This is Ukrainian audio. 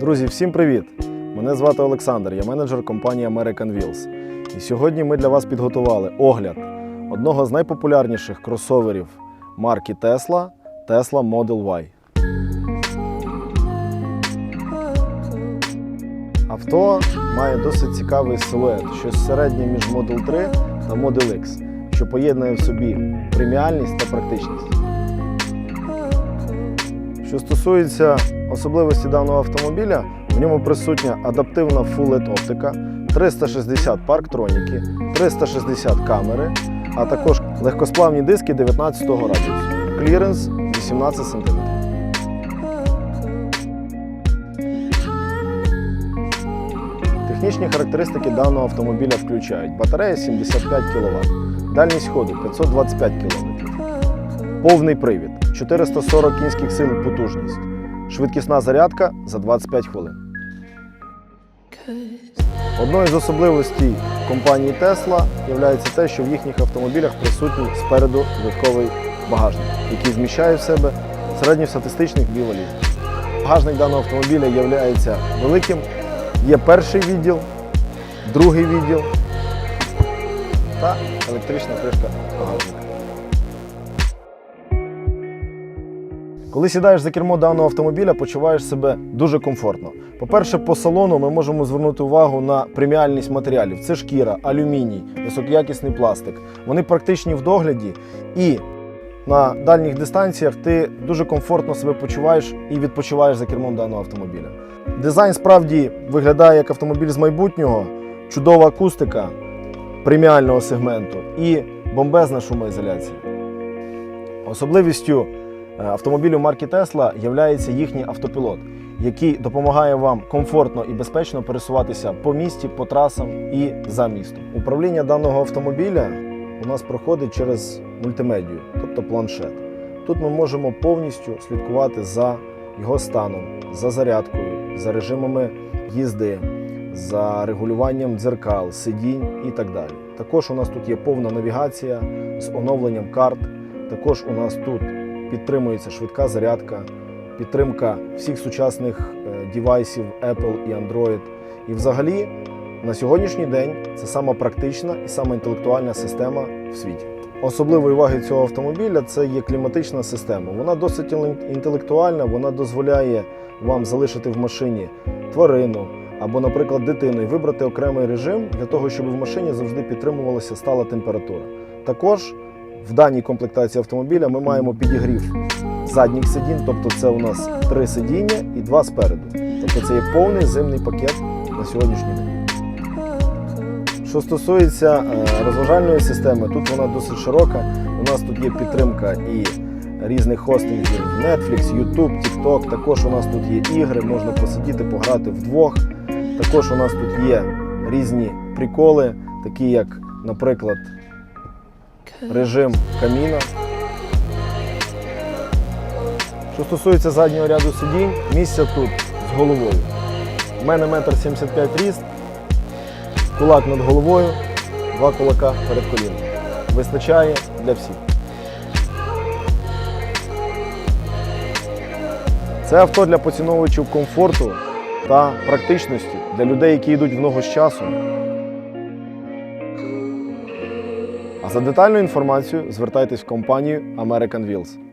Друзі, всім привіт! Мене звати Олександр, я менеджер компанії American Wheels. І сьогодні ми для вас підготували огляд одного з найпопулярніших кросоверів марки Tesla Tesla Model Y. Авто має досить цікавий силует, щось середнє між Model 3 та Model X, що поєднує в собі преміальність та практичність. Що стосується особливості даного автомобіля, в ньому присутня адаптивна Full LED оптика, 360 парктроніки, 360 камери, а також легкосплавні диски 19 радіусу, кліренс 18 см. Технічні характеристики даного автомобіля включають батарея 75 кВт, дальність ходу 525 км, повний привід 440 кінських сил потужність, швидкісна зарядка за 25 хвилин. Одною з особливостей компанії Tesla є те, що в їхніх автомобілях присутній спереду додатковий багажник, який зміщає в себе середньостатистичних білолів. Багажник даного автомобіля є великим. Є перший відділ, другий відділ та електрична кришка багажника. Коли сідаєш за кермо даного автомобіля, почуваєш себе дуже комфортно. По-перше, по салону ми можемо звернути увагу на преміальність матеріалів. Це шкіра, алюміній, високоякісний пластик. Вони практичні в догляді і на дальніх дистанціях ти дуже комфортно себе почуваєш і відпочиваєш за кермом даного автомобіля. Дизайн справді виглядає як автомобіль з майбутнього, чудова акустика преміального сегменту і бомбезна шумоізоляція. Особливістю автомобілю марки Tesla є їхній автопілот, який допомагає вам комфортно і безпечно пересуватися по місті, по трасам і за містом. Управління даного автомобіля у нас проходить через мультимедію, тобто планшет. Тут ми можемо повністю слідкувати за його станом, за зарядкою, за режимами їзди, за регулюванням дзеркал, сидінь і так далі. Також у нас тут є повна навігація з оновленням карт. Також у нас тут підтримується швидка зарядка, підтримка всіх сучасних е, девайсів Apple і Android. І взагалі на сьогоднішній день це сама практична і сама інтелектуальна система в світі. Особливою уваги цього автомобіля це є кліматична система. Вона досить інтелектуальна, вона дозволяє вам залишити в машині тварину або, наприклад, дитину і вибрати окремий режим для того, щоб в машині завжди підтримувалася стала температура. Також в даній комплектації автомобіля ми маємо підігрів задніх сидінь, тобто це у нас три сидіння і два спереду. Тобто це є повний зимний пакет на сьогоднішній день. Що стосується е, розважальної системи, тут вона досить широка. У нас тут є підтримка і різних хостингів Netflix, YouTube, TikTok. Також у нас тут є ігри, можна посидіти, пограти вдвох. Також у нас тут є різні приколи, такі як, наприклад, режим каміна. Що стосується заднього ряду сидінь, місця тут з головою. У мене 1,75 м ріст, кулак над головою, два кулака перед коліном. Вистачає для всіх. Це авто для поціновувачів комфорту та практичності для людей, які йдуть в ногу з часом. За детальну інформацію звертайтесь в компанію American Wheels.